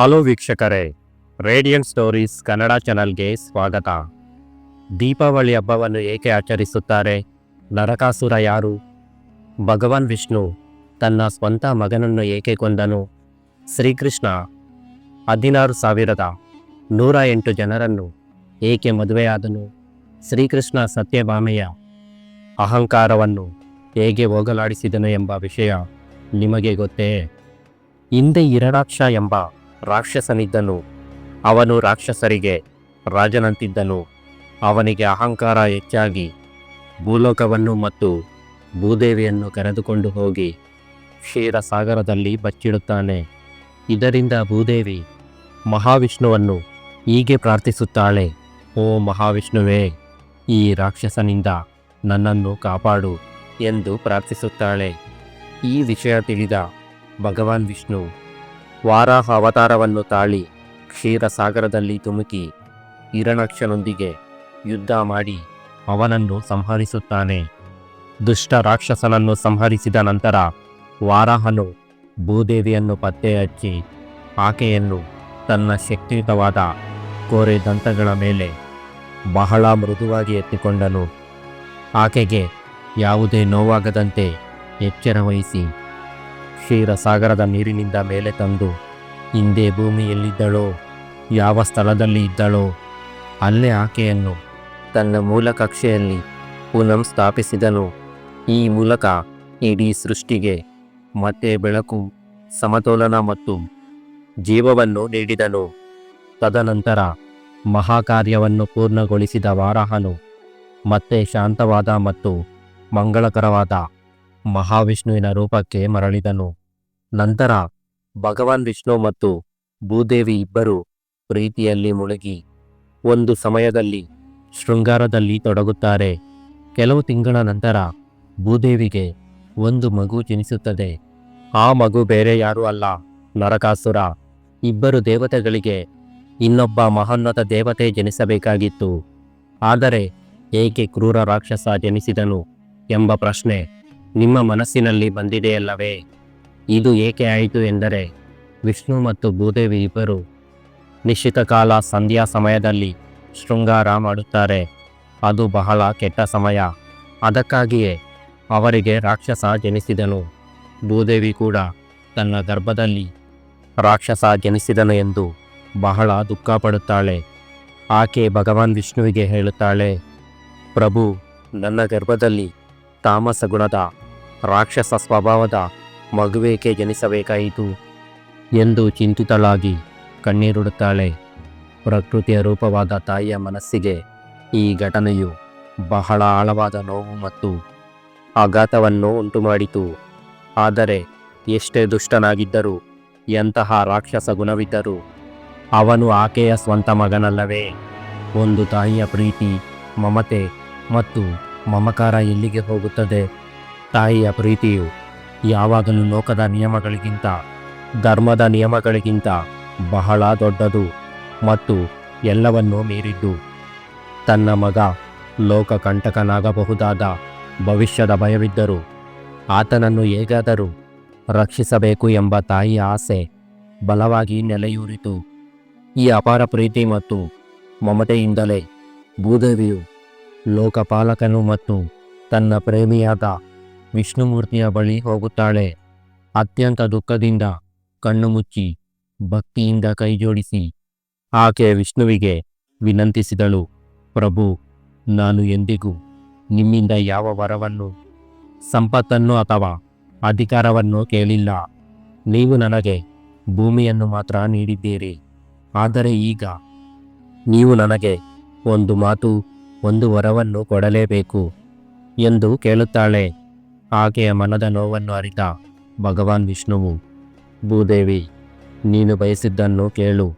Hello ವೀಕ್ಷಕರೇ, radian stories Kannada ಚಾನಲ್ಗೆ ಸ್ವಾಗತ. ದೀಪಾವಳಿ ಹಬ್ಬವನ್ನು ಏಕೆ ಆಚರಿಸುತ್ತಾರೆ, ನರಕಾಸುರ ಯಾರು? ಭಗವಾನ್ ವಿಷ್ಣು ತನ್ನ ಸ್ವಂತ ಮಗನನ್ನು ಏಕೆ ಕೊಂದನು? ಶ್ರೀಕೃಷ್ಣ ಹದಿನಾರು ಸಾವಿರದ ನೂರ ಎಂಟು ಜನರನ್ನು ಏಕೆ ಮದುವೆಯಾದನು? ಶ್ರೀಕೃಷ್ಣ ಸತ್ಯಭಾಮೆಯ ಅಹಂಕಾರವನ್ನು ಹೇಗೆ ಹೋಗಲಾಡಿಸಿದನು ಎಂಬ ವಿಷಯ ನಿಮಗೆ ಗೊತ್ತೇ? ಹಿಂದೆ ಇರಡಾಕ್ಷ ಎಂಬ ರಾಕ್ಷಸನಿದ್ದನು. ಅವನು ರಾಕ್ಷಸರಿಗೆ ರಾಜನಂತಿದ್ದನು. ಅವನಿಗೆ ಅಹಂಕಾರ ಹೆಚ್ಚಾಗಿ. ಭೂಲೋಕವನ್ನು ಮತ್ತು ಭೂದೇವಿಯನ್ನು ಕರೆದುಕೊಂಡು ಹೋಗಿ ಕ್ಷೀರಸಾಗರದಲ್ಲಿ ಬಚ್ಚಿಡುತ್ತಾನೆ. ಇದರಿಂದ ಭೂದೇವಿ ಮಹಾವಿಷ್ಣುವನ್ನು ಹೀಗೆ ಪ್ರಾರ್ಥಿಸುತ್ತಾಳೆ, ಓ ಮಹಾವಿಷ್ಣುವೇ, ಈ ರಾಕ್ಷಸನಿಂದ ನನ್ನನ್ನು ಕಾಪಾಡು ಎಂದು ಪ್ರಾರ್ಥಿಸುತ್ತಾಳೆ. ಈ ವಿಷಯ ತಿಳಿದ ಭಗವಾನ್ ವಿಷ್ಣು ವಾರಾಹ ಅವತಾರವನ್ನು ತಾಳಿ ಕ್ಷೀರಸಾಗರದಲ್ಲಿ ತುಮುಕಿ ಹಿರಣಕ್ಷನೊಂದಿಗೆ ಯುದ್ಧ ಮಾಡಿ ಅವನನ್ನು ಸಂಹರಿಸುತ್ತಾನೆ. ದುಷ್ಟ ರಾಕ್ಷಸನನ್ನು ಸಂಹರಿಸಿದ ನಂತರ ವಾರಾಹನು ಭೂದೇವಿಯನ್ನು ಪತ್ತೆ ಹಚ್ಚಿ ಆಕೆಯನ್ನು ತನ್ನ ಶಕ್ತಿಯುತವಾದ ಕೋರೆ ದಂತಗಳ ಮೇಲೆ ಬಹಳ ಮೃದುವಾಗಿ ಎತ್ತಿಕೊಂಡನು. ಆಕೆಗೆ ಯಾವುದೇ ನೋವಾಗದಂತೆ ಎಚ್ಚರ ವಹಿಸಿ ಕ್ಷೀರಸಾಗರದ ನೀರಿನಿಂದ ಮೇಲೆ ತಂದು ಹಿಂದೆ ಭೂಮಿಯಲ್ಲಿದ್ದಳೋ, ಯಾವ ಸ್ಥಳದಲ್ಲಿ ಇದ್ದಳೋ, ಅಲ್ಲೇ ಆಕೆಯನ್ನು ತನ್ನ ಮೂಲ ಕಕ್ಷೆಯಲ್ಲಿ ಪುನಃ ಸ್ಥಾಪಿಸಿದನು. ಈ ಮೂಲಕ ಇಡೀ ಸೃಷ್ಟಿಗೆ ಮತ್ತೆ ಬೆಳಕು, ಸಮತೋಲನ ಮತ್ತು ಜೀವವನ್ನು ನೀಡಿದನು. ತದನಂತರ ಮಹಾಕಾರ್ಯವನ್ನು ಪೂರ್ಣಗೊಳಿಸಿದ ವಾರಾಹನು ಮತ್ತೆ ಶಾಂತವಾದ ಮತ್ತು ಮಂಗಳಕರವಾದ ಮಹಾವಿಷ್ಣುವಿನ ರೂಪಕ್ಕೆ ಮರಳಿದನು. ನಂತರ ಭಗವಾನ್ ವಿಷ್ಣು ಮತ್ತು ಭೂದೇವಿ ಇಬ್ಬರು ಪ್ರೀತಿಯಲ್ಲಿ ಮುಳುಗಿ ಒಂದು ಸಮಯದಲ್ಲಿ ಶೃಂಗಾರದಲ್ಲಿ ತೊಡಗುತ್ತಾರೆ. ಕೆಲವು ತಿಂಗಳ ನಂತರ ಭೂದೇವಿಗೆ ಒಂದು ಮಗು ಜನಿಸುತ್ತದೆ. ಆ ಮಗು ಬೇರೆ ಯಾರೂ ಅಲ್ಲ, ನರಕಾಸುರ. ಇಬ್ಬರು ದೇವತೆಗಳಿಗೆ ಇನ್ನೊಬ್ಬ ಮಹೋನ್ನತ ದೇವತೆ ಜನಿಸಬೇಕಾಗಿತ್ತು. ಆದರೆ ಏಕೆ ಕ್ರೂರ ರಾಕ್ಷಸ ಜನಿಸಿದನು ಎಂಬ ಪ್ರಶ್ನೆ. ನಿಮ್ಮ ಮನಸ್ಸಿನಲ್ಲಿ ಬಂದಿದೆಯಲ್ಲವೇ ಇದು ಏಕೆ ಆಯಿತು ಎಂದರೆ, ವಿಷ್ಣು ಮತ್ತು ಭೂದೇವಿ ಇಬ್ಬರು ನಿಶ್ಚಿತ ಕಾಲ ಸಂಧ್ಯಾ ಸಮಯದಲ್ಲಿ ಶೃಂಗಾರ ಮಾಡುತ್ತಾರೆ. ಅದು ಬಹಳ ಕೆಟ್ಟ ಸಮಯ. ಅದಕ್ಕಾಗಿಯೇ ಅವರಿಗೆ ರಾಕ್ಷಸ ಜನಿಸಿದನು. ಭೂದೇವಿ ಕೂಡ ತನ್ನ ಗರ್ಭದಲ್ಲಿ ರಾಕ್ಷಸ ಜನಿಸಿದನು ಎಂದು ಬಹಳ ದುಃಖ ಪಡುತ್ತಾಳೆ ಆಕೆ ಭಗವಾನ್ ವಿಷ್ಣುವಿಗೆ ಹೇಳುತ್ತಾಳೆ, ಪ್ರಭು, ನನ್ನ ಗರ್ಭದಲ್ಲಿ ತಾಮಸ ಗುಣದ ರಾಕ್ಷಸ ಸ್ವಭಾವದ ಮಗುವೇಕೆ ಜನಿಸಬೇಕಾಯಿತು ಎಂದು ಚಿಂತಿತಳಾಗಿ ಕಣ್ಣೀರುಡುತ್ತಾಳೆ. ಪ್ರಕೃತಿಯ ರೂಪವಾದ ತಾಯಿಯ ಮನಸ್ಸಿಗೆ ಈ ಘಟನೆಯು ಬಹಳ ಆಳವಾದ ನೋವು ಮತ್ತು ಆಘಾತವನ್ನು ಉಂಟುಮಾಡಿತು. ಆದರೆ ಎಷ್ಟೇ ದುಷ್ಟನಾಗಿದ್ದರೂ ಎಂತಹ ರಾಕ್ಷಸ ಗುಣವಿದ್ದರೂ ಅವನು ಆಕೆಯ ಸ್ವಂತ ಮಗನಲ್ಲವೇ. ಒಂದು ತಾಯಿಯ ಪ್ರೀತಿ, ಮಮತೆ ಮತ್ತು ಮಮಕಾರ ಎಲ್ಲಿಗೆ ಹೋಗುತ್ತದೆ? ತಾಯಿಯ ಪ್ರೀತಿಯು ಯಾವಾಗಲೂ ಲೋಕದ ನಿಯಮಗಳಿಗಿಂತ, ಧರ್ಮದ ನಿಯಮಗಳಿಗಿಂತ ಬಹಳ ದೊಡ್ಡದು ಮತ್ತು ಎಲ್ಲವನ್ನೂ ಮೀರಿದ್ದು. ತನ್ನ ಮಗ ಲೋಕ ಕಂಟಕನಾಗಬಹುದಾದ ಭವಿಷ್ಯದ ಭಯವಿದ್ದರೂ ಆತನನ್ನು ಹೇಗಾದರೂ ರಕ್ಷಿಸಬೇಕು ಎಂಬ ತಾಯಿಯ ಆಸೆ ಬಲವಾಗಿ ನೆಲೆಯೂರಿತು. ಈ ಅಪಾರ ಪ್ರೀತಿ ಮತ್ತು ಮಮತೆಯಿಂದಲೇ ಭೂದೇವಿಯು ಲೋಕಪಾಲಕನು ಮತ್ತು ತನ್ನ ಪ್ರೇಮಿಯಾದ ವಿಷ್ಣುಮೂರ್ತಿಯ ಬಳಿ ಹೋಗುತ್ತಾಳೆ. ಅತ್ಯಂತ ದುಃಖದಿಂದ ಕಣ್ಣು ಮುಚ್ಚಿ ಭಕ್ತಿಯಿಂದ ಕೈಜೋಡಿಸಿ ಆಕೆ ವಿಷ್ಣುವಿಗೆ ವಿನಂತಿಸಿದಳು, ಪ್ರಭು, ನಾನು ಎಂದಿಗೂ ನಿಮ್ಮಿಂದ ಯಾವ ವರವನ್ನು, ಸಂಪತ್ತನ್ನು ಅಥವಾ ಅಧಿಕಾರವನ್ನು ಕೇಳಿಲ್ಲ. ನೀವು ನನಗೆ ಭೂಮಿಯನ್ನು ಮಾತ್ರ ನೀಡಿದ್ದೀರಿ. ಆದರೆ ಈಗ ನೀವು ನನಗೆ ಒಂದು ಮಾತು ಒಂದು ವರವನ್ನು ಕೊಡಲೇಬೇಕು ಎಂದು ಕೇಳುತ್ತಾಳೆ. ಆಕೆಯ ಮನದ ನೋವನ್ನು ಅರಿತ, ಭಗವಾನ್ ವಿಷ್ಣುವು, ಭೂದೇವಿ, ನೀನು ಬಯಸಿದ್ದನ್ನು ಕೇಳು.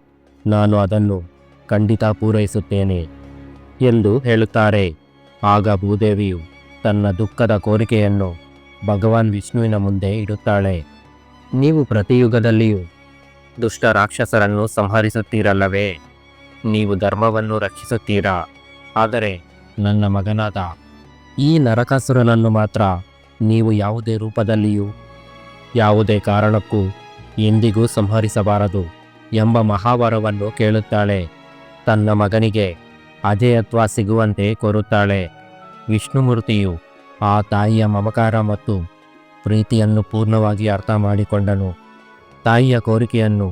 ನಾನು ಅದನ್ನು ಖಂಡಿತ ಪೂರೈಸುತ್ತೇನೆ ಎಂದು ಹೇಳುತ್ತಾರೆ. ಆಗ ಭೂದೇವಿಯು ತನ್ನ ದುಃಖದ ಕೋರಿಕೆಯನ್ನು ಭಗವಾನ್ ವಿಷ್ಣುವಿನ ಮುಂದೆ ಇಡುತ್ತಾಳೆ. ನೀವು ಪ್ರತಿಯುಗದಲ್ಲಿಯೂ ದುಷ್ಟ ರಾಕ್ಷಸರನ್ನು ಸಂಹರಿಸುತ್ತೀರಲ್ಲವೇ? ನೀವು ಧರ್ಮವನ್ನು ರಕ್ಷಿಸುತ್ತೀರಾ? ಆದರೆ ನನ್ನ ಮಗನಾದ ಈ ನರಕಾಸುರನನ್ನು ಮಾತ್ರ ನೀವು ಯಾವುದೇ ರೂಪದಲ್ಲಿಯೂ, ಯಾವುದೇ ಕಾರಣಕ್ಕೂ ಎಂದಿಗೂ ಸಂಹರಿಸಬಾರದು ಎಂಬ ಮಹಾವರವನ್ನು ಕೇಳುತ್ತಾಳೆ. ತನ್ನ ಮಗನಿಗೆ ಅಜೇಯತ್ವ ಸಿಗುವಂತೆ ಕೋರುತ್ತಾಳೆ. ವಿಷ್ಣುಮೂರ್ತಿಯು ಆ ತಾಯಿಯ ಮಮಕಾರ ಮತ್ತು ಪ್ರೀತಿಯನ್ನು ಪೂರ್ಣವಾಗಿ ಅರ್ಥ ಮಾಡಿಕೊಂಡನು. ತಾಯಿಯ ಕೋರಿಕೆಯನ್ನು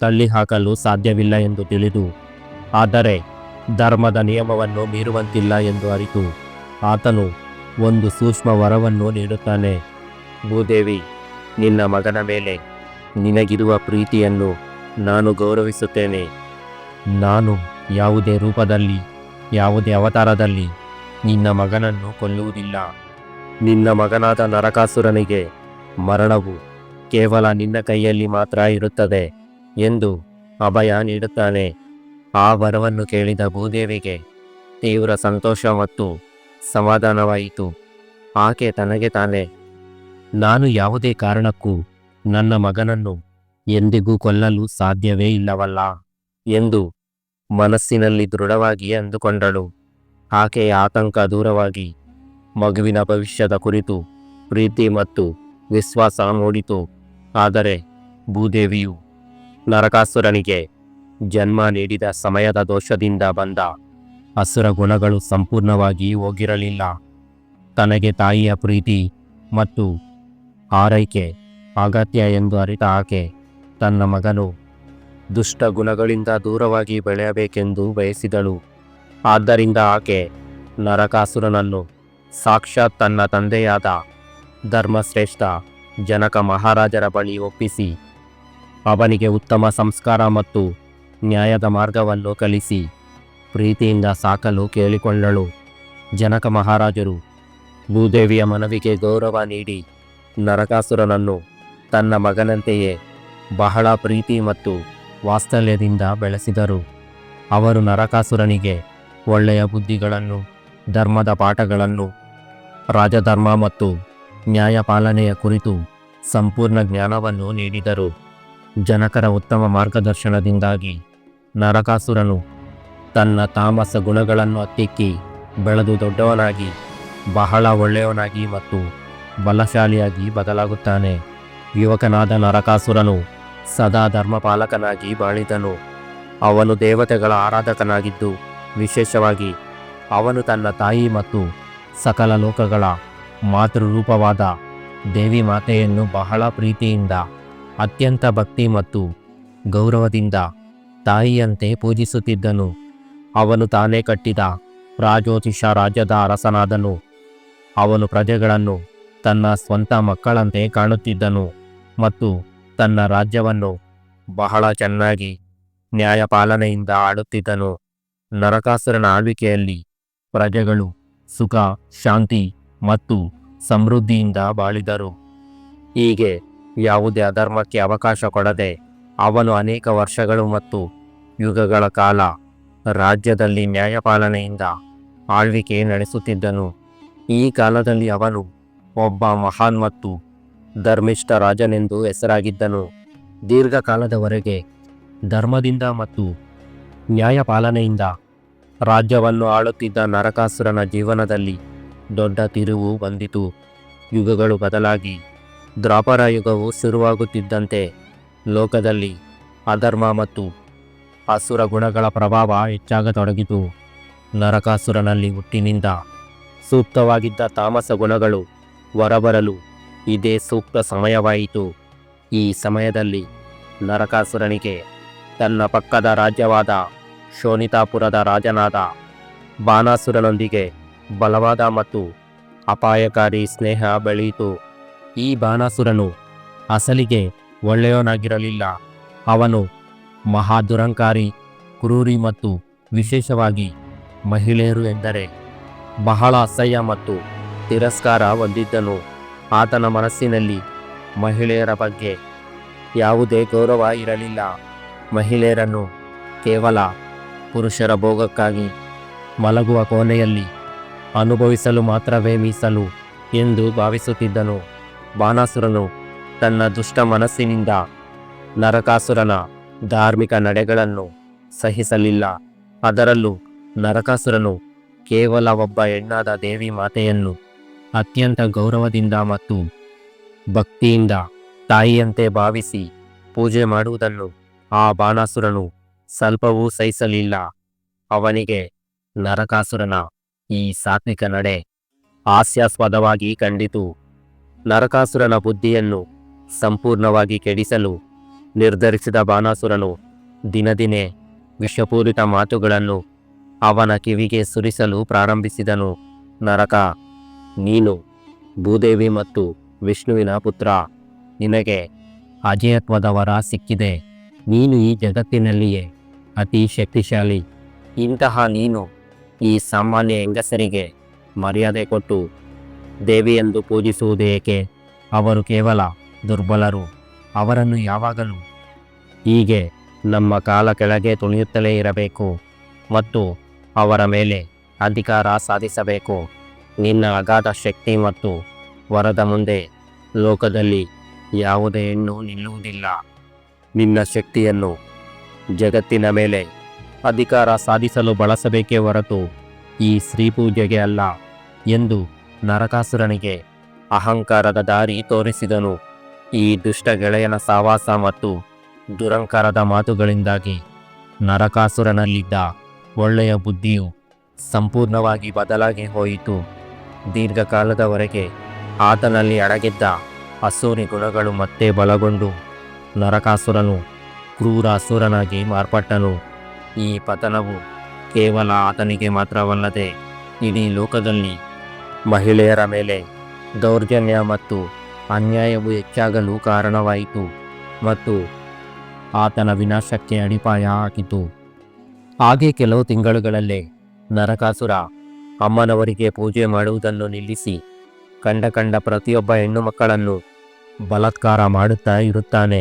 ತಳ್ಳಿಹಾಕಲು ಸಾಧ್ಯವಿಲ್ಲ ಎಂದು ತಿಳಿದು, ಆದರೆ ಧರ್ಮದ ನಿಯಮವನ್ನು ಮೀರುವಂತಿಲ್ಲ ಎಂದು ಅರಿತು ಆತನು ಒಂದು ಸೂಕ್ಷ್ಮ ವರವನ್ನು ನೀಡುತ್ತಾನೆ, ಭೂದೇವಿ, ನಿನ್ನ ಮಗನ ಮೇಲೆ ನಿನಗಿರುವ ಪ್ರೀತಿಯನ್ನು ನಾನು ಗೌರವಿಸುತ್ತೇನೆ. ನಾನು ಯಾವುದೇ ರೂಪದಲ್ಲಿ, ಯಾವುದೇ ಅವತಾರದಲ್ಲಿ ನಿನ್ನ ಮಗನನ್ನು ಕೊಲ್ಲುವುದಿಲ್ಲ. ನಿನ್ನ ಮಗನಾದ ನರಕಾಸುರನಿಗೆ ಮರಣವು ಕೇವಲ ನಿನ್ನ ಕೈಯಲ್ಲಿ ಮಾತ್ರ ಇರುತ್ತದೆ ಎಂದು ಅಭಯ ನೀಡುತ್ತಾನೆ. ಆ ವರವನ್ನು ಕೇಳಿದ ಭೂದೇವಿಗೆ ತೀವ್ರ ಸಂತೋಷ ಮತ್ತು ಸಮಾಧಾನವಾಯಿತು. ಆಕೆ ತನಗೆ ತಾನೇ, ನಾನು ಯಾವುದೇ ಕಾರಣಕ್ಕೂ ನನ್ನ ಮಗನನ್ನು ಎಂದಿಗೂ ಕೊಲ್ಲಲು ಸಾಧ್ಯವೇ ಇಲ್ಲವಲ್ಲ ಎಂದು ಮನಸ್ಸಿನಲ್ಲಿ ದೃಢವಾಗಿ ಅಂದುಕೊಂಡಳು. ಆಕೆಯ ಆತಂಕ ದೂರವಾಗಿ ಮಗುವಿನ ಭವಿಷ್ಯದ ಕುರಿತು ಪ್ರೀತಿ ಮತ್ತು ವಿಶ್ವಾಸ ಮೂಡಿತು. ಆದರೆ ಭೂದೇವಿಯು ನರಕಾಸುರನಿಗೆ ಜನ್ಮ ನೀಡಿದ ಸಮಯದ ದೋಷದಿಂದ ಬಂದ ಅಸುರ ಗುಣಗಳು ಸಂಪೂರ್ಣವಾಗಿ ಹೋಗಿರಲಿಲ್ಲ. ತನಗೆ ತಾಯಿಯ ಪ್ರೀತಿ ಮತ್ತು ಆರೈಕೆ ಅಗತ್ಯ ಎಂದು ಅರಿತ ಆಕೆ ತನ್ನ ಮಗನು ದುಷ್ಟ ಗುಣಗಳಿಂದ ದೂರವಾಗಿ ಬೆಳೆಯಬೇಕೆಂದು ಬಯಸಿದಳು. ಆದ್ದರಿಂದ ಆಕೆ ನರಕಾಸುರನನ್ನು ಸಾಕ್ಷಾತ್ ತನ್ನ ತಂದೆಯಾದ ಧರ್ಮಶ್ರೇಷ್ಠ ಜನಕ ಮಹಾರಾಜರ ಬಳಿ ಒಪ್ಪಿಸಿ ಅವನಿಗೆ ಉತ್ತಮ ಸಂಸ್ಕಾರ ಮತ್ತು ನ್ಯಾಯದ ಮಾರ್ಗವನ್ನು ಕಲಿಸಿ, ಪ್ರೀತಿಯಿಂದ ಸಾಕಲು ಕೇಳಿಕೊಂಡಳು. ಜನಕ ಮಹಾರಾಜರು, ಭೂದೇವಿಯ ಮನವಿಗೆ ಗೌರವ ನೀಡಿ, ನರಕಾಸುರನನ್ನು ತನ್ನ ಮಗನಂತೆಯೇ ಬಹಳ ಪ್ರೀತಿ ಮತ್ತು ವಾತ್ಸಲ್ಯದಿಂದ ಬೆಳೆಸಿದರು. ಅವರು ನರಕಾಸುರನಿಗೆ ಒಳ್ಳೆಯ ಬುದ್ಧಿಗಳನ್ನು, ಧರ್ಮದ ಪಾಠಗಳನ್ನು, ರಾಜಧರ್ಮ ಮತ್ತು ನ್ಯಾಯಪಾಲನೆಯ ಕುರಿತು ಸಂಪೂರ್ಣ ಜ್ಞಾನವನ್ನು ನೀಡಿದರು. ಜನಕರ ಉತ್ತಮ ಮಾರ್ಗದರ್ಶನದಿಂದಾಗಿ ನರಕಾಸುರನು ತನ್ನ ತಾಮಸ ಗುಣಗಳನ್ನು ಹತ್ತಿಕ್ಕಿ ಬೆಳೆದು ದೊಡ್ಡವನಾಗಿ, ಬಹಳ ಒಳ್ಳೆಯವನಾಗಿ ಮತ್ತು ಬಲಶಾಲಿಯಾಗಿ ಬದಲಾಗುತ್ತಾನೆ. ಯುವಕನಾದ ನರಕಾಸುರನು ಸದಾ ಧರ್ಮಪಾಲಕನಾಗಿ ಬಾಳಿದನು. ಅವನು ದೇವತೆಗಳ ಆರಾಧಕನಾಗಿದ್ದು, ವಿಶೇಷವಾಗಿ ಅವನು ತನ್ನ ತಾಯಿ ಮತ್ತು ಸಕಲ ಲೋಕಗಳ ಮಾತೃರೂಪವಾದ ದೇವಿ ಮಾತೆಯನ್ನು ಬಹಳ ಪ್ರೀತಿಯಿಂದ ಅತ್ಯಂತ ಭಕ್ತಿ ಮತ್ತು ಗೌರವದಿಂದ ತಾಯಿಯಂತೆ ಪೂಜಿಸುತ್ತಿದ್ದನು. ಅವನು ತಾನೇ ಕಟ್ಟಿದ ರಾಜೋತಿಷ ರಾಜ್ಯದ ಅರಸನಾದನು. ಅವನು ಪ್ರಜೆಗಳನ್ನು ತನ್ನ ಸ್ವಂತ ಮಕ್ಕಳಂತೆ ಕಾಣುತ್ತಿದ್ದನು ಮತ್ತು ತನ್ನ ರಾಜ್ಯವನ್ನು ಬಹಳ ಚೆನ್ನಾಗಿ ನ್ಯಾಯಪಾಲನೆಯಿಂದ ಆಳುತ್ತಿದ್ದನು. ನರಕಾಸುರನ ಆಳ್ವಿಕೆಯಲ್ಲಿ ಪ್ರಜೆಗಳು ಸುಖ, ಶಾಂತಿ ಮತ್ತು ಸಮೃದ್ಧಿಯಿಂದ ಬಾಳಿದರು. ಹೀಗೆ ಯಾವುದೇ ಅಧರ್ಮಕ್ಕೆ ಅವಕಾಶ ಕೊಡದೆ ಅವನು ಅನೇಕ ವರ್ಷಗಳು ಮತ್ತು ಯುಗಗಳ ಕಾಲ ರಾಜ್ಯದಲ್ಲಿ ನ್ಯಾಯಪಾಲನೆಯಿಂದ ಆಳ್ವಿಕೆ ನಡೆಸುತ್ತಿದ್ದನು. ಈ ಕಾಲದಲ್ಲಿ ಅವನು ಒಬ್ಬ ಮಹಾನ್ ಮತ್ತು ಧರ್ಮಿಷ್ಠ ರಾಜನೆಂದು ಹೆಸರಾಗಿದ್ದನು. ದೀರ್ಘಕಾಲದವರೆಗೆ ಧರ್ಮದಿಂದ ಮತ್ತು ನ್ಯಾಯಪಾಲನೆಯಿಂದ ರಾಜ್ಯವನ್ನು ಆಳುತ್ತಿದ್ದ ನರಕಾಸುರನ ಜೀವನದಲ್ಲಿ ದೊಡ್ಡ ತಿರುವು ಬಂದಿತು. ಯುಗಗಳು ಬದಲಾಗಿ ದ್ರಾಪರ ಯುಗವು ಶುರುವಾಗುತ್ತಿದ್ದಂತೆ ಲೋಕದಲ್ಲಿ ಅಧರ್ಮ ಮತ್ತು ಅಸುರ ಗುಣಗಳ ಪ್ರಭಾವ ಹೆಚ್ಚಾಗತೊಡಗಿತು. ನರಕಾಸುರನಲ್ಲಿ ಹುಟ್ಟಿನಿಂದ ಸೂಕ್ತವಾಗಿದ್ದ ತಾಮಸ ಗುಣಗಳು ಹೊರಬರಲು ಇದೇ ಸೂಕ್ತ ಸಮಯವಾಯಿತು. ಈ ಸಮಯದಲ್ಲಿ ನರಕಾಸುರನಿಗೆ ತನ್ನ ಪಕ್ಕದ ರಾಜ್ಯವಾದ ಶೋನಿತಾಪುರದ ರಾಜನಾದ ಬಾಣಾಸುರನೊಂದಿಗೆ ಬಲವಾದ ಮತ್ತು ಅಪಾಯಕಾರಿ ಸ್ನೇಹ ಬೆಳೆಯಿತು. ಈ ಬಾಣಾಸುರನು ಅಸಲಿಗೆ ಒಳ್ಳೆಯವನಾಗಿರಲಿಲ್ಲ. ಅವನು ಮಹಾದುರಂಕಾರಿ, ಕ್ರೂರಿ ಮತ್ತು ವಿಶೇಷವಾಗಿ ಮಹಿಳೆಯರು ಎಂದರೆ ಬಹಳ ಅಸಹ್ಯ ಮತ್ತು ತಿರಸ್ಕಾರ ಹೊಂದಿದ್ದನು. ಆತನ ಮನಸ್ಸಿನಲ್ಲಿ ಮಹಿಳೆಯರ ಬಗ್ಗೆ ಯಾವುದೇ ಗೌರವ ಇರಲಿಲ್ಲ. ಮಹಿಳೆಯರನ್ನು ಕೇವಲ ಪುರುಷರ ಭೋಗಕ್ಕಾಗಿ ಮಲಗುವ ಕೋಣೆಯಲ್ಲಿ ಅನುಭವಿಸಲು ಮಾತ್ರವೇ ಮೀಸಲು ಎಂದು ಭಾವಿಸುತ್ತಿದ್ದನು. ಬಾಣಾಸುರನು ತನ್ನ ದುಷ್ಟ ಮನಸ್ಸಿನಿಂದ ನರಕಾಸುರನ ಧಾರ್ಮಿಕ ನಡೆಗಳನ್ನು ಸಹಿಸಲಿಲ್ಲ. ಅದರಲ್ಲೂ ನರಕಾಸುರನು ಕೇವಲ ಒಬ್ಬ ಹೆಣ್ಣಾದ ದೇವಿ ಮಾತೆಯನ್ನು ಅತ್ಯಂತ ಗೌರವದಿಂದ ಮತ್ತು ಭಕ್ತಿಯಿಂದ ತಾಯಿಯಂತೆ ಭಾವಿಸಿ ಪೂಜೆ ಮಾಡುವುದನ್ನು ಆ ಬಾಣಾಸುರನು ಸ್ವಲ್ಪವೂ ಸಹಿಸಲಿಲ್ಲ. ಅವನಿಗೆ ನರಕಾಸುರನ ಈ ಸಾತ್ವಿಕ ನಡೆ ಹಾಸ್ಯಾಸ್ಪದವಾಗಿ ಕಂಡಿತು. ನರಕಾಸುರನ ಬುದ್ಧಿಯನ್ನು ಸಂಪೂರ್ಣವಾಗಿ ಕೆಡಿಸಲು ನಿರ್ಧರಿಸಿದ ಬಾಣಾಸುರನು ದಿನದಿನೇ ವಿಷಪೂರಿತ ಮಾತುಗಳನ್ನು ಅವನ ಕಿವಿಗೆ ಸುರಿಸಲು ಪ್ರಾರಂಭಿಸಿದನು. ನರಕ, ನೀನು, ಭೂದೇವಿ ಮತ್ತು ವಿಷ್ಣುವಿನ ಪುತ್ರ, ನಿನಗೆ ಅಜಯತ್ವದ ವರ ಸಿಕ್ಕಿದೆ. ನೀನು ಈ ಜಗತ್ತಿನಲ್ಲಿಯೇ ಅತಿ ಶಕ್ತಿಶಾಲಿ. ಇಂತಹ ನೀನು ಈ ಸಾಮಾನ್ಯ ಹೆಂಗಸರಿಗೆ ಮರ್ಯಾದೆ ಕೊಟ್ಟು ದೇವಿ ಎಂದು ಪೂಜಿಸುವುದೇಕೆ? ಅವರು ಕೇವಲ ದುರ್ಬಲರು, ಅವರನ್ನು ಯಾವಾಗಲೂ ಹೀಗೆ ನಮ್ಮ ಕಾಲ ಕೆಳಗೆ ತುಳಿಯುತ್ತಲೇ ಇರಬೇಕು ಮತ್ತು ಅವರ ಮೇಲೆ ಅಧಿಕಾರ ಸಾಧಿಸಬೇಕು. ನಿನ್ನ ಅಗಾಧ ಶಕ್ತಿ ಮತ್ತು ವರದ ಮುಂದೆ ಲೋಕದಲ್ಲಿ ಯಾವುದೇ ಹೆಣ್ಣು ನಿಲ್ಲುವುದಿಲ್ಲ. ನಿನ್ನ ಶಕ್ತಿಯನ್ನು ಜಗತ್ತಿನ ಮೇಲೆ ಅಧಿಕಾರ ಸಾಧಿಸಲು ಬಳಸಬೇಕೇ ಹೊರತು ಈ ಸ್ತ್ರೀ ಪೂಜೆಗೆ ಅಲ್ಲ ಎಂದು ನರಕಾಸುರನಿಗೆ ಅಹಂಕಾರದ ದಾರಿ ತೋರಿಸಿದನು. ಈ ದುಷ್ಟ ಗೆಳೆಯನ ಸಾವಾಸ ಮತ್ತು ದುರಂಕಾರದ ಮಾತುಗಳಿಂದಾಗಿ ನರಕಾಸುರನಲ್ಲಿದ್ದ ಒಳ್ಳೆಯ ಬುದ್ಧಿಯು ಸಂಪೂರ್ಣವಾಗಿ ಬದಲಾಗಿ ಹೋಯಿತು. ದೀರ್ಘಕಾಲದವರೆಗೆ ಆತನಲ್ಲಿ ಅಡಗಿದ್ದ ಅಸೂರಿ ಗುಣಗಳು ಮತ್ತೆ ಬಲಗೊಂಡು ನರಕಾಸುರನು ಕ್ರೂರ ಅಸುರನಾಗಿ ಮಾರ್ಪಟ್ಟನು. ಈ ಪತನವು ಕೇವಲ ಆತನಿಗೆ ಮಾತ್ರವಲ್ಲದೆ ಇಡೀ ಲೋಕದಲ್ಲಿ ಮಹಿಳೆಯರ ಮೇಲೆ ದೌರ್ಜನ್ಯ ಮತ್ತು ಅನ್ಯಾಯವು ಹೆಚ್ಚಾಗಲು ಕಾರಣವಾಯಿತು ಮತ್ತು ಆತನ ವಿನಾಶಕ್ಕೆ ಅಡಿಪಾಯ ಹಾಕಿತು ಹಾಗೆ ಕೆಲವು ತಿಂಗಳುಗಳಲ್ಲೇ ನರಕಾಸುರ ಅಮ್ಮನವರಿಗೆ ಪೂಜೆ ಮಾಡುವುದನ್ನು ನಿಲ್ಲಿಸಿ ಕಂಡ ಕಂಡ ಪ್ರತಿಯೊಬ್ಬ ಹೆಣ್ಣು ಮಕ್ಕಳನ್ನು ಬಲತ್ಕಾರ ಮಾಡುತ್ತಾ ಇರುತ್ತಾನೆ.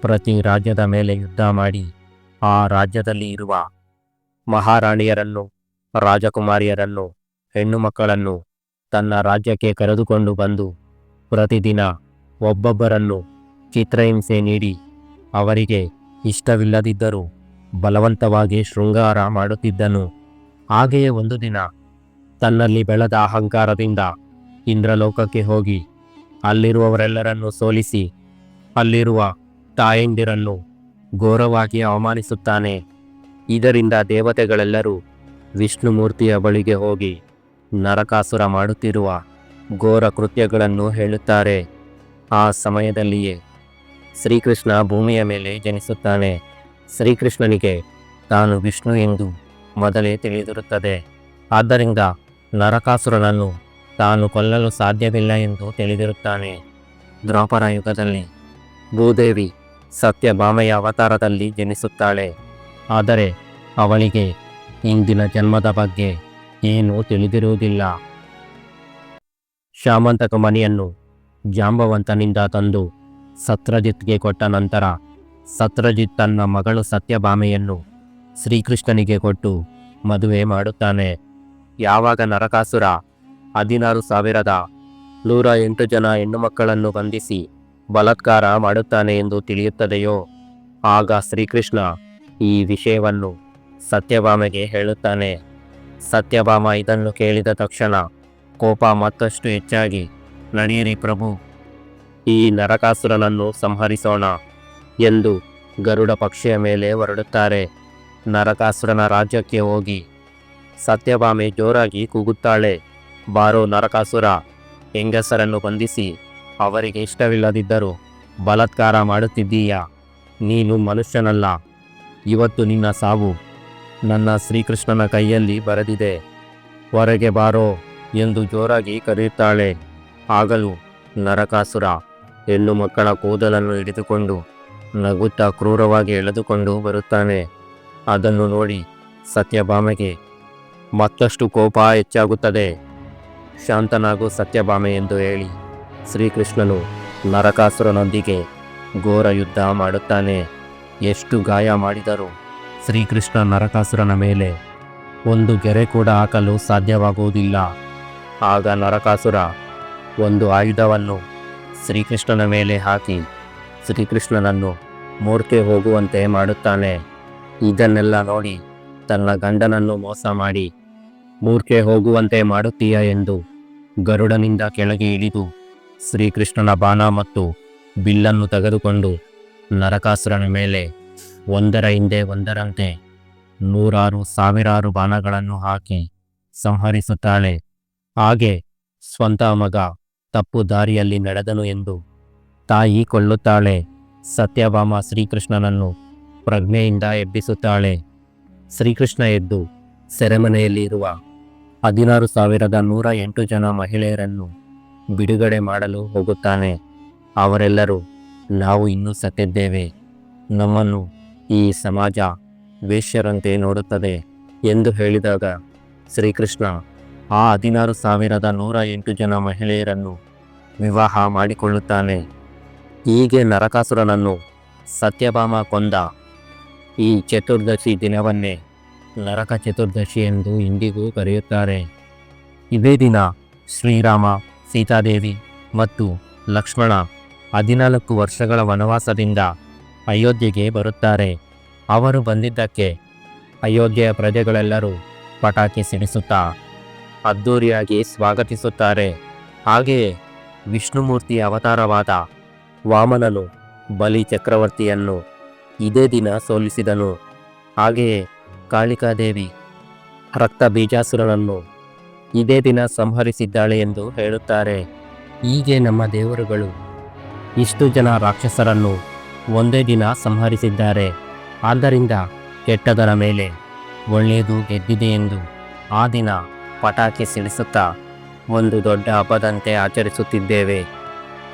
ಪ್ರತಿ ರಾಜ್ಯದ ಮೇಲೆ ಯುದ್ಧ ಮಾಡಿ ಆ ರಾಜ್ಯದಲ್ಲಿ ಇರುವ ಮಹಾರಾಣಿಯರನ್ನು, ರಾಜಕುಮಾರಿಯರನ್ನು, ಹೆಣ್ಣು ಮಕ್ಕಳನ್ನು ತನ್ನ ರಾಜ್ಯಕ್ಕೆ ಕರೆದುಕೊಂಡು ಬಂದು ಪ್ರತಿದಿನ ಒಬ್ಬೊಬ್ಬರನ್ನು ಚಿತ್ರಹಿಂಸೆ ನೀಡಿ ಅವರಿಗೆ ಇಷ್ಟವಿಲ್ಲದಿದ್ದರೂ ಬಲವಂತವಾಗಿ ಶೃಂಗಾರ ಮಾಡುತ್ತಿದ್ದನು. ಹಾಗೆಯೇ ಒಂದು ದಿನ ತನ್ನಲ್ಲಿ ಬೆಳೆದ ಅಹಂಕಾರದಿಂದ ಇಂದ್ರಲೋಕಕ್ಕೆ ಹೋಗಿ ಅಲ್ಲಿರುವವರೆಲ್ಲರನ್ನು ಸೋಲಿಸಿ ಅಲ್ಲಿರುವ ತಾಯಂದಿರನ್ನು ಘೋರವಾಗಿ ಅವಮಾನಿಸುತ್ತಾನೆ. ಇದರಿಂದ ದೇವತೆಗಳೆಲ್ಲರೂ ವಿಷ್ಣುಮೂರ್ತಿಯ ಬಳಿಗೆ ಹೋಗಿ ನರಕಾಸುರ ಮಾಡುತ್ತಿರುವ ಘೋರ ಕೃತ್ಯಗಳನ್ನು ಹೇಳುತ್ತಾರೆ. ಆ ಸಮಯದಲ್ಲಿಯೇ ಶ್ರೀಕೃಷ್ಣ ಭೂಮಿಯ ಮೇಲೆ ಜನಿಸುತ್ತಾನೆ. ಶ್ರೀಕೃಷ್ಣನಿಗೆ ತಾನು ವಿಷ್ಣು ಎಂದು ಮೊದಲೇ ತಿಳಿದಿರುತ್ತದೆ. ಆದ್ದರಿಂದ ನರಕಾಸುರನನ್ನು ತಾನು ಕೊಲ್ಲಲು ಸಾಧ್ಯವಿಲ್ಲ ಎಂದು ತಿಳಿದಿರುತ್ತಾನೆ. ದ್ವಾಪರ ಯುಗದಲ್ಲಿ ಭೂದೇವಿ ಸತ್ಯಭಾಮೆಯ ಅವತಾರದಲ್ಲಿ ಜನಿಸುತ್ತಾಳೆ. ಆದರೆ ಅವಳಿಗೆ ಇಂದಿನ ಜನ್ಮದ ಬಗ್ಗೆ ಏನೂ ತಿಳಿದಿರುವುದಿಲ್ಲ. ಶಾಮಂತಕ ಮನೆಯನ್ನು ಜಾಂಬವಂತನಿಂದ ತಂದು ಸತ್ರಜಿತ್ಗೆ ಕೊಟ್ಟ ನಂತರ ಸತ್ರಜಿತ್ ತನ್ನ ಮಗಳು ಸತ್ಯಭಾಮೆಯನ್ನು ಶ್ರೀಕೃಷ್ಣನಿಗೆ ಕೊಟ್ಟು ಮದುವೆ ಮಾಡುತ್ತಾನೆ. ಯಾವಾಗ ನರಕಾಸುರ ಹದಿನಾರು ಸಾವಿರದ ನೂರ ಎಂಟು ಜನ ಹೆಣ್ಣುಮಕ್ಕಳನ್ನು ಬಂಧಿಸಿ ಬಲತ್ಕಾರ ಮಾಡುತ್ತಾನೆ ಎಂದು ತಿಳಿಯುತ್ತದೆಯೋ? ಆಗ ಶ್ರೀಕೃಷ್ಣ ಈ ವಿಷಯವನ್ನು ಸತ್ಯಭಾಮೆಗೆ ಹೇಳುತ್ತಾನೆ. ಸತ್ಯಭಾಮ ಇದನ್ನು ಕೇಳಿದ ತಕ್ಷಣ ಕೋಪ ಮತ್ತಷ್ಟು ಹೆಚ್ಚಾಗಿ ನಡೆಯಿರಿ ಪ್ರಭು, ಈ ನರಕಾಸುರನನ್ನು ಸಂಹರಿಸೋಣ ಎಂದು ಗರುಡ ಪಕ್ಷಿಯ ಮೇಲೆ ಹೊರಡುತ್ತಾರೆ. ನರಕಾಸುರನ ರಾಜ್ಯಕ್ಕೆ ಹೋಗಿ ಸತ್ಯಭಾಮೆ ಜೋರಾಗಿ ಕೂಗುತ್ತಾಳೆ. ಬಾರೋ ನರಕಾಸುರ, ಹೆಂಗಸರನ್ನು ಬಂಧಿಸಿ, ಅವರಿಗೆ ಇಷ್ಟವಿಲ್ಲದಿದ್ದರೂ ಬಲಾತ್ಕಾರ ಮಾಡುತ್ತಿದ್ದೀಯಾ? ನೀನು ಮನುಷ್ಯನಲ್ಲ, ಇವತ್ತು ನಿನ್ನ ಸಾವು ನನ್ನ ಶ್ರೀಕೃಷ್ಣನ ಕೈಯಲ್ಲಿ ಬರೆದಿದೆ. ಹೊರಗೆ ಬಾರೋ ಎಂದು ಜೋರಾಗಿ ಕರೆಯುತ್ತಾಳೆ. ಆಗಲೂ ನರಕಾಸುರ, ಹೆಣ್ಣು ಮಕ್ಕಳ ಕೂದಲನ್ನು ಹಿಡಿದುಕೊಂಡು ನಗುತ್ತಾ ಕ್ರೂರವಾಗಿ ಎಳೆದುಕೊಂಡು ಬರುತ್ತಾನೆ. ಅದನ್ನು ನೋಡಿ ಸತ್ಯಭಾಮೆಗೆ ಮತ್ತಷ್ಟು ಕೋಪ ಹೆಚ್ಚಾಗುತ್ತದೆ. ಶಾಂತನಾಗು ಸತ್ಯಭಾಮೆ ಎಂದು ಹೇಳಿ ಶ್ರೀಕೃಷ್ಣನು ನರಕಾಸುರನೊಂದಿಗೆ ಘೋರ ಯುದ್ಧ ಮಾಡುತ್ತಾನೆ. ಎಷ್ಟು ಗಾಯ ಮಾಡಿದರೂ ಶ್ರೀಕೃಷ್ಣ ನರಕಾಸುರನ ಮೇಲೆ ಒಂದು ಗೆರೆ ಕೂಡ ಹಾಕಲು ಸಾಧ್ಯವಾಗುವುದಿಲ್ಲ. ಆಗ ನರಕಾಸುರ ಒಂದು ಆಯುಧವನ್ನು ಶ್ರೀಕೃಷ್ಣನ ಮೇಲೆ ಹಾಕಿ ಶ್ರೀಕೃಷ್ಣನನ್ನು ಮೂರ್ತಿ ಹೋಗುವಂತೆ ಮಾಡುತ್ತಾನೆ. ಇದನ್ನೆಲ್ಲ ನೋಡಿ ತನ್ನ ಗಂಡನನ್ನು ಮೋಸ ಮಾಡಿ ಮೂರ್ಖೆ ಹೋಗುವಂತೆ ಮಾಡುತ್ತೀಯ ಎಂದು ಗರುಡನಿಂದ ಕೆಳಗೆ ಇಳಿದು ಶ್ರೀಕೃಷ್ಣನ ಬಾಣ ಮತ್ತು ಬಿಲ್ಲನ್ನು ತೆಗೆದುಕೊಂಡು ನರಕಾಸುರನ ಮೇಲೆ ಒಂದರ ಹಿಂದೆ ಒಂದರಂತೆ ನೂರಾರು ಸಾವಿರಾರು ಬಾಣಗಳನ್ನು ಹಾಕಿ ಸಂಹರಿಸುತ್ತಾಳೆ. ಹಾಗೆ ಸ್ವಂತ ಮಗ ತಪ್ಪು ದಾರಿಯಲ್ಲಿ ನಡೆದನು ಎಂದು ತಾಯಿ ಕೊಳ್ಳುತ್ತಾಳೆ. ಸತ್ಯಭಾಮ ಶ್ರೀಕೃಷ್ಣನನ್ನು ಪ್ರಜ್ಞೆಯಿಂದ ಎಬ್ಬಿಸುತ್ತಾಳೆ. ಶ್ರೀಕೃಷ್ಣ ಎದ್ದು ಸೆರೆಮನೆಯಲ್ಲಿರುವ ಹದಿನಾರು ಸಾವಿರದ ನೂರ ಎಂಟು ಜನ ಮಹಿಳೆಯರನ್ನು ಬಿಡುಗಡೆ ಮಾಡಲು ಹೋಗುತ್ತಾನೆ. ಅವರೆಲ್ಲರೂ, ನಾವು ಇನ್ನೂ ಸತ್ತಿದ್ದೇವೆ. ನಮ್ಮನ್ನು ಈ ಸಮಾಜ ವೇಶ್ಯರಂತೆ ನೋಡುತ್ತದೆ ಎಂದು ಹೇಳಿದಾಗ ಶ್ರೀಕೃಷ್ಣ, ಆ ಹದಿನಾರು ಸಾವಿರದ ನೂರ ಎಂಟು ಜನ ಮಹಿಳೆಯರನ್ನು ವಿವಾಹ ಮಾಡಿಕೊಳ್ಳುತ್ತಾನೆ. ಹೀಗೆ ನರಕಾಸುರನನ್ನು ಸತ್ಯಭಾಮ ಕೊಂದ ಈ ಚತುರ್ದಶಿ ದಿನವನ್ನೇ ನರಕ ಚತುರ್ದಶಿ ಎಂದು ಇಂದಿಗೂ ಕರೆಯುತ್ತಾರೆ. ಇದೇ ದಿನ ಶ್ರೀರಾಮ, ಸೀತಾದೇವಿ ಮತ್ತು ಲಕ್ಷ್ಮಣ ಹದಿನಾಲ್ಕು ವರ್ಷಗಳ ವನವಾಸದಿಂದ ಅಯೋಧ್ಯೆಗೆ ಬರುತ್ತಾರೆ. ಅವರು ಬಂದಿದ್ದಕ್ಕೆ ಅಯೋಧ್ಯೆಯ ಪ್ರಜೆಗಳೆಲ್ಲರೂ ಪಟಾಕಿ ಸಿಡಿಸುತ್ತಾ ಅದ್ಧೂರಿಯಾಗಿ ಸ್ವಾಗತಿಸುತ್ತಾರೆ. ಹಾಗೆಯೇ ವಿಷ್ಣುಮೂರ್ತಿ ಅವತಾರವಾದ ವಾಮನನು ಬಲಿ ಚಕ್ರವರ್ತಿಯನ್ನು ಇದೇ ದಿನ ಸೋಲಿಸಿದನು. ಹಾಗೆಯೇ ಕಾಳಿಕಾದೇವಿ ರಕ್ತ ಬೀಜಾಸುರನನ್ನು ಇದೇ ದಿನ ಸಂಹರಿಸಿದ್ದಾಳೆ ಎಂದು ಹೇಳುತ್ತಾರೆ. ಹೀಗೆ ನಮ್ಮ ದೇವರುಗಳು ಇಷ್ಟು ಜನ ರಾಕ್ಷಸರನ್ನು ಒಂದೇ ದಿನ ಸಂಹರಿಸಿದ್ದಾರೆ. ಆದ್ದರಿಂದ ಕೆಟ್ಟದರ ಮೇಲೆ ಒಳ್ಳೆಯದು ಗೆದ್ದಿದೆ ಎಂದು ಆ ದಿನ ಪಟಾಕಿ ಸಿಡಿಸುತ್ತಾ ಒಂದು ದೊಡ್ಡ ಹಬ್ಬದಂತೆ ಆಚರಿಸುತ್ತಿದ್ದೇವೆ.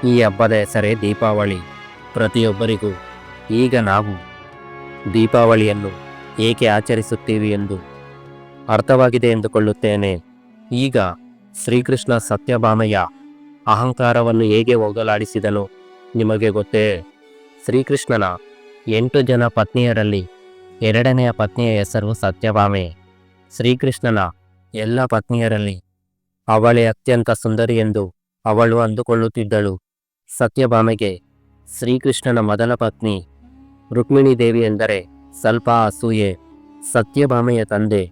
ಈ ಹಬ್ಬದ ಹೆಸರೇ ದೀಪಾವಳಿ. ಪ್ರತಿಯೊಬ್ಬರಿಗೂ ಈಗ ನಾವು ದೀಪಾವಳಿಯನ್ನು ಏಕೆ ಆಚರಿಸುತ್ತೀವಿ ಎಂದು ಅರ್ಥವಾಗಿದೆ ಎಂದುಕೊಳ್ಳುತ್ತೇನೆ. ಈಗ ಶ್ರೀಕೃಷ್ಣ ಸತ್ಯಭಾಮಯ್ಯ ಅಹಂಕಾರವನ್ನು ಹೇಗೆ ಹೋಗಲಾಡಿಸಿದನು ನಿಮಗೆ ಗೊತ್ತೇ? ಶ್ರೀಕೃಷ್ಣನ ಎಂಟು ಜನ ಪತ್ನಿಯರಲ್ಲಿ ಎರಡನೆಯ ಪತ್ನಿಯ ಹೆಸರು ಸತ್ಯಭಾಮೆ. ಶ್ರೀಕೃಷ್ಣನ ಎಲ್ಲ ಪತ್ನಿಯರಲ್ಲಿ ಅವಳೇ ಅತ್ಯಂತ ಸುಂದರಿ ಎಂದು ಅವಳು ಅಂದುಕೊಳ್ಳುತ್ತಿದ್ದಳು. ಸತ್ಯಭಾಮೆಗೆ ಶ್ರೀಕೃಷ್ಣನ ಮೊದಲ ಪತ್ನಿ ರುಕ್ಮಿಣಿ ದೇವಿ ಎಂದರೆ ಸ್ವಲ್ಪ ಅಸೂಯೆ. ಸತ್ಯಭಾಮೆಯ ತಂದೆ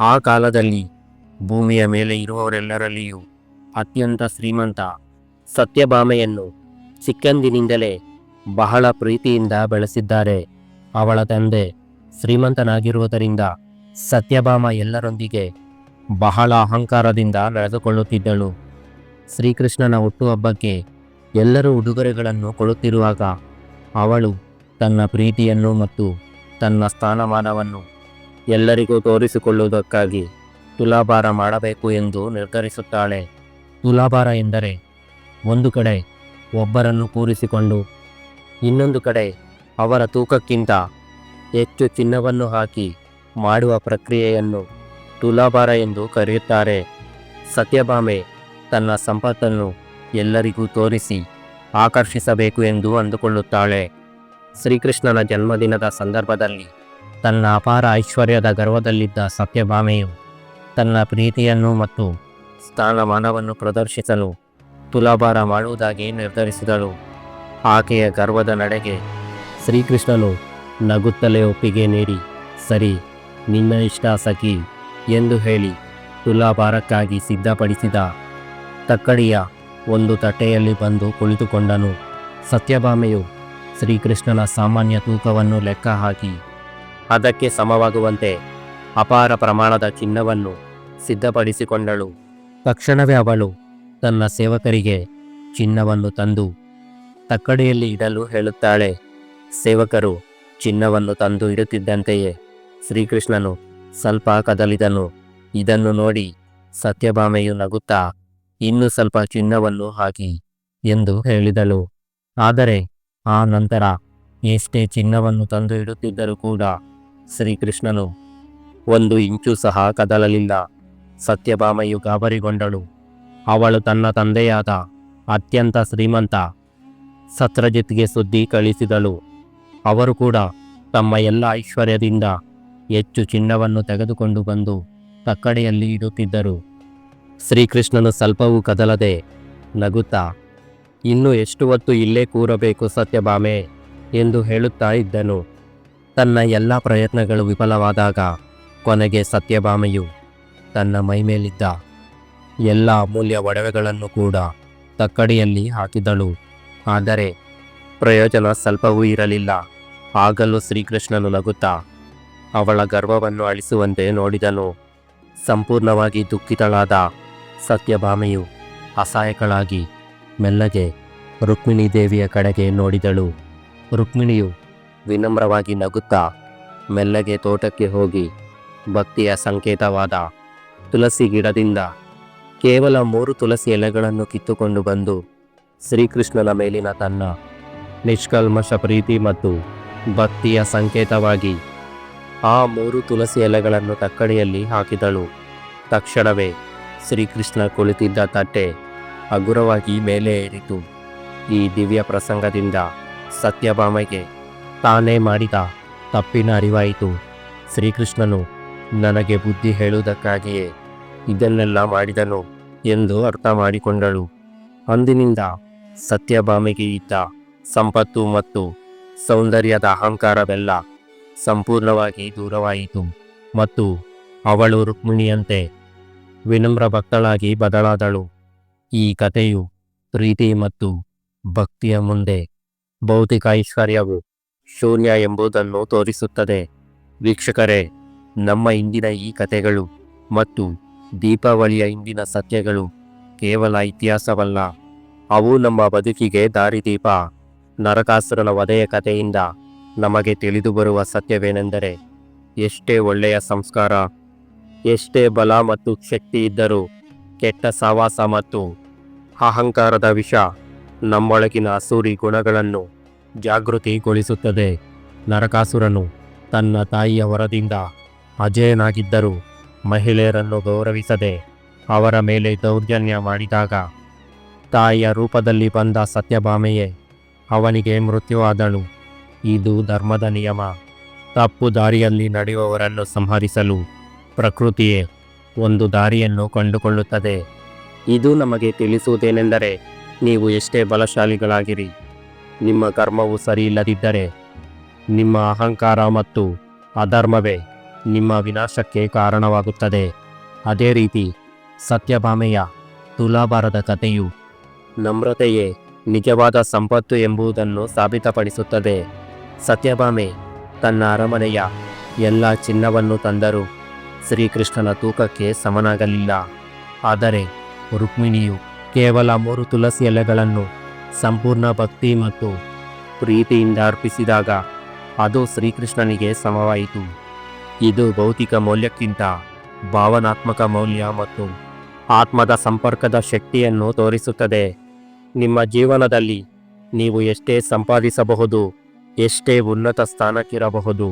ಆ ಕಾಲದಲ್ಲಿ ಭೂಮಿಯ ಮೇಲೆ ಇರುವವರೆಲ್ಲರಲ್ಲಿಯೂ ಅತ್ಯಂತ ಶ್ರೀಮಂತ ಸತ್ಯಭಾಮೆಯನ್ನು ಚಿಕ್ಕಂದಿನಿಂದಲೇ ಬಹಳ ಪ್ರೀತಿಯಿಂದ ಬೆಳೆಸಿದ್ದಾರೆ. ಅವಳ ತಂದೆ ಶ್ರೀಮಂತನಾಗಿರುವುದರಿಂದ ಸತ್ಯಭಾಮ ಎಲ್ಲರೊಂದಿಗೆ ಬಹಳ ಅಹಂಕಾರದಿಂದ ನಡೆದುಕೊಳ್ಳುತ್ತಿದ್ದಳು. ಶ್ರೀಕೃಷ್ಣನ ಹುಟ್ಟುಹಬ್ಬಕ್ಕೆ ಎಲ್ಲರೂ ಉಡುಗೊರೆಗಳನ್ನು ಕೊಡುತ್ತಿರುವಾಗ ಅವಳು ತನ್ನ ಪ್ರೀತಿಯನ್ನು ಮತ್ತು ತನ್ನ ಸ್ಥಾನಮಾನವನ್ನು ಎಲ್ಲರಿಗೂ ತೋರಿಸಿಕೊಳ್ಳುವುದಕ್ಕಾಗಿ ತುಲಾಭಾರ ಮಾಡಬೇಕು ಎಂದು ನಿರ್ಧರಿಸುತ್ತಾಳೆ. ತುಲಾಭಾರ ಎಂದರೆ ಒಂದು ಕಡೆ ಒಬ್ಬರನ್ನು ಕೂರಿಸಿಕೊಂಡು ಇನ್ನೊಂದು ಕಡೆ ಅವರ ತೂಕಕ್ಕಿಂತ ಹೆಚ್ಚು ಚಿನ್ನವನ್ನು ಹಾಕಿ ಮಾಡುವ ಪ್ರಕ್ರಿಯೆಯನ್ನು ತುಲಾಭಾರ ಎಂದು ಕರೆಯುತ್ತಾರೆ. ಸತ್ಯಭಾಮೆ ತನ್ನ ಸಂಪತ್ತನ್ನು ಎಲ್ಲರಿಗೂ ತೋರಿಸಿ ಆಕರ್ಷಿಸಬೇಕು ಎಂದು ಅಂದುಕೊಳ್ಳುತ್ತಾಳೆ. ಶ್ರೀಕೃಷ್ಣನ ಜನ್ಮದಿನದ ಸಂದರ್ಭದಲ್ಲಿ ತನ್ನ ಅಪಾರ ಐಶ್ವರ್ಯದ ಗರ್ವದಲ್ಲಿದ್ದ ಸತ್ಯಭಾಮೆಯು ತನ್ನ ಪ್ರೀತಿಯನ್ನು ಮತ್ತು ಸ್ಥಾನಮಾನವನ್ನು ಪ್ರದರ್ಶಿಸಲು ತುಲಾಭಾರ ಮಾಡುವುದಾಗಿ ನಿರ್ಧರಿಸಿದಳು. ಆಕೆಯ ಗರ್ವದ ನಡೆಗೆ ಶ್ರೀಕೃಷ್ಣನು ನಗುತ್ತಲೇ ಒಪ್ಪಿಗೆ ನೀಡಿ, ಸರಿ, ನಿನ್ನ ಇಷ್ಟ ಸಖಿ, ಎಂದು ಹೇಳಿ ತುಲಾಭಾರಕ್ಕಾಗಿ ಸಿದ್ಧಪಡಿಸಿದ ತಕ್ಕಡಿಯ ಒಂದು ತಟ್ಟೆಯಲ್ಲಿ ಬಂದು ಕುಳಿತುಕೊಂಡನು. ಸತ್ಯಭಾಮೆಯು ಶ್ರೀಕೃಷ್ಣನ ಸಾಮಾನ್ಯ ತೂಕವನ್ನು ಲೆಕ್ಕ ಹಾಕಿ, ಅದಕ್ಕೆ ಸಮವಾಗುವಂತೆ ಅಪಾರ ಪ್ರಮಾಣದ ಚಿನ್ನವನ್ನು ಸಿದ್ಧಪಡಿಸಿಕೊಂಡಳು. ತಕ್ಷಣವೇ ಅವಳು ತನ್ನ ಸೇವಕರಿಗೆ ಚಿನ್ನವನ್ನು ತಂದು ತಕ್ಕಡಿಯಲ್ಲಿ ಇಡಲು ಹೇಳುತ್ತಾಳೆ, ಸೇವಕರು, ಚಿನ್ನವನ್ನು ತಂದು ಇಡುತ್ತಿದ್ದಂತೆಯೇ, ಶ್ರೀಕೃಷ್ಣನು ಸ್ವಲ್ಪ ಕದಲಿದನು. ಇದನ್ನು ನೋಡಿ ಸತ್ಯಭಾಮೆಯು ನಗುತ್ತಾ, ಇನ್ನು ಸ್ವಲ್ಪ ಚಿನ್ನವನ್ನು ಹಾಕಿ, ಎಂದು ಹೇಳಿದಳು. ಆದರೆ ಆ ನಂತರ ಎಷ್ಟೇ ಚಿನ್ನವನ್ನು ತಂದು ಇಡುತ್ತಿದ್ದರೂ ಕೂಡ ಶ್ರೀಕೃಷ್ಣನು ಒಂದು ಇಂಚು ಸಹ ಕದಲಲಿಲ್ಲ. ಸತ್ಯಭಾಮೆಯು ಗಾಬರಿಗೊಂಡಳು. ಅವಳು ತನ್ನ ತಂದೆಯಾದ ಅತ್ಯಂತ ಶ್ರೀಮಂತ ಸತ್ರಜಿತ್ಗೆ ಸುದ್ದಿ ಕಳಿಸಿದಳು. ಅವರು ಕೂಡ ತಮ್ಮ ಎಲ್ಲ ಐಶ್ವರ್ಯದಿಂದ ಹೆಚ್ಚು ಚಿನ್ನವನ್ನು ತೆಗೆದುಕೊಂಡು ಬಂದು ತಕ್ಕಡೆಯಲ್ಲಿ ಇಡುತ್ತಿದ್ದರು. ಶ್ರೀಕೃಷ್ಣನು ಸ್ವಲ್ಪವೂ ಕದಲದೆ ನಗುತ್ತಾ, ಇನ್ನು ಎಷ್ಟು ಹೊತ್ತು ಇಲ್ಲೇ ಕೂರಬೇಕು ಸತ್ಯಭಾಮೆ? ಎಂದು ಹೇಳುತ್ತಾ ಇದ್ದನು. ತನ್ನ ಎಲ್ಲ ಪ್ರಯತ್ನಗಳು ವಿಫಲವಾದಾಗ ಕೊನೆಗೆ ಸತ್ಯಭಾಮೆಯು ತನ್ನ ಮೈಮೇಲಿದ್ದ ಎಲ್ಲ ಅಮೂಲ್ಯ ಒಡವೆಗಳನ್ನು ಕೂಡ ತಕ್ಕಡಿಯಲ್ಲಿ ಹಾಕಿದಳು. ಆದರೆ ಪ್ರಯೋಜನ ಸ್ವಲ್ಪವೂ ಇರಲಿಲ್ಲ. ಆಗಲೂ ಶ್ರೀಕೃಷ್ಣನು ನಗುತ್ತಾ, ಅವಳ ಗರ್ವವನ್ನು ಅಳಿಸುವಂತೆ ನೋಡಿದನು. ಸಂಪೂರ್ಣವಾಗಿ ದುಃಖಿತಳಾದ ಸತ್ಯಭಾಮೆಯು ಅಸಹಾಯಕಳಾಗಿ ಮೆಲ್ಲಗೆ ರುಕ್ಮಿಣಿ ದೇವಿಯ ಕಡೆಗೆ ನೋಡಿದಳು. ರುಕ್ಮಿಣಿಯು ವಿನಮ್ರವಾಗಿ ನಗುತ್ತಾ ಮೆಲ್ಲಗೆ ತೋಟಕ್ಕೆ ಹೋಗಿ ಭಕ್ತಿಯ ಸಂಕೇತವಾದ ತುಳಸಿ ಗಿಡದಿಂದ ಕೇವಲ ಮೂರು ತುಳಸಿ ಎಲೆಗಳನ್ನು ಕಿತ್ತುಕೊಂಡು ಬಂದು ಶ್ರೀಕೃಷ್ಣನ ಮೇಲಿನ ತನ್ನ ನಿಷ್ಕಲ್ಮಶ ಪ್ರೀತಿ ಮತ್ತು ಭಕ್ತಿಯ ಸಂಕೇತವಾಗಿ ಆ ಮೂರು ತುಳಸಿ ಎಲೆಗಳನ್ನು ತಕ್ಕಡಿಯಲ್ಲಿ ಹಾಕಿದಳು. ತಕ್ಷಣವೇ ಶ್ರೀಕೃಷ್ಣ ಕುಳಿತಿದ್ದ ತಟ್ಟೆ ಹಗುರವಾಗಿ ಮೇಲೆ ಏರಿತು. ಈ ದಿವ್ಯ ಪ್ರಸಂಗದಿಂದ ಸತ್ಯಭಾಮೆಗೆ ತಾನೇ ಮಾಡಿದ ತಪ್ಪಿನ ಅರಿವಾಯಿತು. ಶ್ರೀಕೃಷ್ಣನು ನನಗೆ ಬುದ್ಧಿ ಹೇಳುವುದಕ್ಕಾಗಿಯೇ ಇದನ್ನೆಲ್ಲ ಮಾಡಿದನು ಎಂದು ಅರ್ಥ ಮಾಡಿಕೊಂಡಳು. ಅಂದಿನಿಂದ ಸತ್ಯಭಾಮೆಗೆ ಇದ್ದ ಸಂಪತ್ತು ಮತ್ತು ಸೌಂದರ್ಯದ ಅಹಂಕಾರವೆಲ್ಲ ಸಂಪೂರ್ಣವಾಗಿ ದೂರವಾಯಿತು ಮತ್ತು ಅವಳು ರುಕ್ಮಿಣಿಯಂತೆ ವಿನಮ್ರ ಭಕ್ತಳಾಗಿ ಬದಲಾದಳು. ಈ ಕಥೆಯು ಪ್ರೀತಿ ಮತ್ತು ಭಕ್ತಿಯ ಮುಂದೆ ಭೌತಿಕ ಐಶ್ವರ್ಯವು ಶೂನ್ಯ ಎಂಬುದನ್ನು ತೋರಿಸುತ್ತದೆ. ವೀಕ್ಷಕರೇ, ನಮ್ಮ ಇಂದಿನ ಈ ಕಥೆಗಳು ಮತ್ತು ದೀಪಾವಳಿಯ ಇಂದಿನ ಸತ್ಯಗಳು ಕೇವಲ ಇತಿಹಾಸವಲ್ಲ. ಅವು ನಮ್ಮ ಬದುಕಿಗೆ ದಾರಿದೀಪ. ನರಕಾಸುರನ ವಧೆಯ ಕಥೆಯಿಂದ ನಮಗೆ ತಿಳಿದು ಬರುವ ಸತ್ಯವೇನೆಂದರೆ ಎಷ್ಟೇ ಒಳ್ಳೆಯ ಸಂಸ್ಕಾರ, ಎಷ್ಟೇ ಬಲ ಮತ್ತು ಶಕ್ತಿ ಇದ್ದರೂ ಕೆಟ್ಟ ಸವಾಸ ಮತ್ತು ಅಹಂಕಾರದ ವಿಷ ನಮ್ಮೊಳಗಿನ ಅಸೂರಿ ಗುಣಗಳನ್ನು ಜಾಗೃತಿಗೊಳಿಸುತ್ತದೆ. ನರಕಾಸುರನು ತನ್ನ ತಾಯಿಯ ವರದಿಂದ ಅಜಯನಾಗಿದ್ದರೂ ಮಹಿಳೆಯರನ್ನು ಗೌರವಿಸದೆ ಅವರ ಮೇಲೆ ದೌರ್ಜನ್ಯ ಮಾಡಿದಾಗ ತಾಯಿಯ ರೂಪದಲ್ಲಿ ಬಂದ ಸತ್ಯಭಾಮೆಯೇ, ಅವನಿಗೆ ಮೃತ್ಯುವಾದಳು. ಇದು ಧರ್ಮದ ನಿಯಮ. ತಪ್ಪು ದಾರಿಯಲ್ಲಿ ನಡೆಯುವವರನ್ನು ಸಂಹರಿಸಲು ಪ್ರಕೃತಿಯೇ ಒಂದು ದಾರಿಯನ್ನು ಕಂಡುಕೊಳ್ಳುತ್ತದೆ. ಇದು ನಮಗೆ ತಿಳಿಸುವುದೇನೆಂದರೆ, ನೀವು ಎಷ್ಟೇ ಬಲಶಾಲಿಗಳಾಗಿರಿ, ನಿಮ್ಮ ಕರ್ಮವು ಸರಿಯಿಲ್ಲದಿದ್ದರೆ, ನಿಮ್ಮ ಅಹಂಕಾರ ಮತ್ತು ಅಧರ್ಮವೇ ನಿಮ್ಮ ವಿನಾಶಕ್ಕೆ ಕಾರಣವಾಗುತ್ತದೆ. ಅದೇ ರೀತಿ ಸತ್ಯಭಾಮೆಯ ತುಲಾಭಾರದ ಕಥೆಯು ನಮ್ರತೆಯೇ ನಿಜವಾದ ಸಂಪತ್ತು ಎಂಬುದನ್ನು ಸಾಬೀತಪಡಿಸುತ್ತದೆ. ಸತ್ಯಭಾಮೆ, ತನ್ನ ಅರಮನೆಯ ಎಲ್ಲ ಚಿನ್ನವನ್ನು ತಂದರೂ ಶ್ರೀಕೃಷ್ಣನ ತೂಕಕ್ಕೆ ಸಮನಾಗಲಿಲ್ಲ. ಆದರೆ ರುಕ್ಮಿಣಿಯು ಕೇವಲ ಮೂರು ತುಳಸಿ ಎಲೆಗಳನ್ನು ಸಂಪೂರ್ಣ ಭಕ್ತಿ ಮತ್ತು ಪ್ರೀತಿಯಿಂದ ಅರ್ಪಿಸಿದಾಗ ಅದು ಶ್ರೀಕೃಷ್ಣನಿಗೆ ಸಮವಾಯಿತು. ಇದು ಭೌತಿಕ ಮೌಲ್ಯಕ್ಕಿಂತ ಭಾವನಾತ್ಮಕ ಮೌಲ್ಯ ಮತ್ತು ಆತ್ಮದ ಸಂಪರ್ಕದ ಶಕ್ತಿಯನ್ನು ತೋರಿಸುತ್ತದೆ. ನಿಮ್ಮ ಜೀವನದಲ್ಲಿ ನೀವು ಎಷ್ಟೇ ಸಂಪಾದಿಸಬಹುದು, ಎಷ್ಟೇ ಉನ್ನತ ಸ್ಥಾನಕ್ಕಿರಬಹುದು,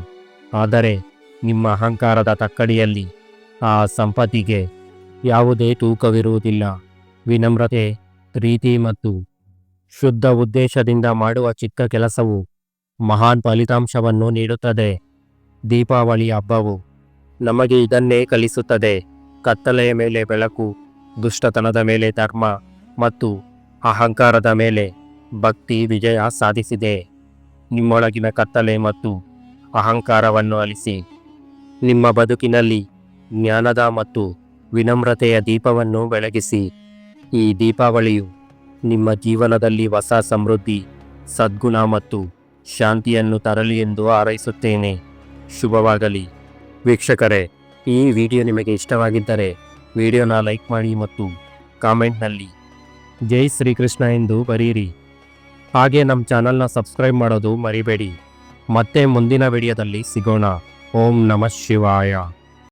ಆದರೆ ನಿಮ್ಮ ಅಹಂಕಾರದ ತಕ್ಕಡಿಯಲ್ಲಿ ಆ ಸಂಪತ್ತಿಗೆ ಯಾವುದೇ ತೂಕವಿರುವುದಿಲ್ಲ. ವಿನಮ್ರತೆ, ಪ್ರೀತಿ ಮತ್ತು ಶುದ್ಧ ಉದ್ದೇಶದಿಂದ ಮಾಡುವ ಚಿಕ್ಕ ಕೆಲಸವು ಮಹಾನ್ ಫಲಿತಾಂಶವನ್ನು ನೀಡುತ್ತದೆ. ದೀಪಾವಳಿ ಹಬ್ಬವು ನಮಗೆ ಇದನ್ನೇ ಕಲಿಸುತ್ತದೆ. ಕತ್ತಲೆಯ ಮೇಲೆ ಬೆಳಕು, ದುಷ್ಟತನದ ಮೇಲೆ ಧರ್ಮ ಮತ್ತು ಅಹಂಕಾರದ ಮೇಲೆ ಭಕ್ತಿ ವಿಜಯ ಸಾಧಿಸಿದೆ. ನಿಮ್ಮೊಳಗಿನ ಕತ್ತಲೆ ಮತ್ತು ಅಹಂಕಾರವನ್ನು ಅಲಿಸಿ, ನಿಮ್ಮ ಬದುಕಿನಲ್ಲಿ ಜ್ಞಾನದ ಮತ್ತು ವಿನಮ್ರತೆಯ ದೀಪವನ್ನು ಬೆಳಗಿಸಿ, ಈ ದೀಪಾವಳಿಯು ನಿಮ್ಮ ಜೀವನದಲ್ಲಿ ಹೊಸ ಸಮೃದ್ಧಿ, ಸದ್ಗುಣ ಮತ್ತು ಶಾಂತಿಯನ್ನು ತರಲಿ ಎಂದು ಹಾರೈಸುತ್ತೇನೆ. ಶುಭವಾಗಲಿ. ವೀಕ್ಷಕರೇ, ಈ ವಿಡಿಯೋ ನಿಮಗೆ ಇಷ್ಟವಾಗಿದ್ದರೆ ವಿಡಿಯೋನ ಲೈಕ್ ಮಾಡಿ ಮತ್ತು ಕಾಮೆಂಟ್ನಲ್ಲಿ ಜೈ ಶ್ರೀಕೃಷ್ಣ ಎಂದು ಬರೀರಿ. ಹಾಗೆ ನಮ್ಮ ಚಾನಲ್ನ ಸಬ್ಸ್ಕ್ರೈಬ್ ಮಾಡೋದು ಮರಿಬೇಡಿ. ಮತ್ತೆ ಮುಂದಿನ ವಿಡಿಯೋದಲ್ಲಿ ಸಿಗೋಣ. ಓಂ ನಮಃ ಶಿವಾಯ.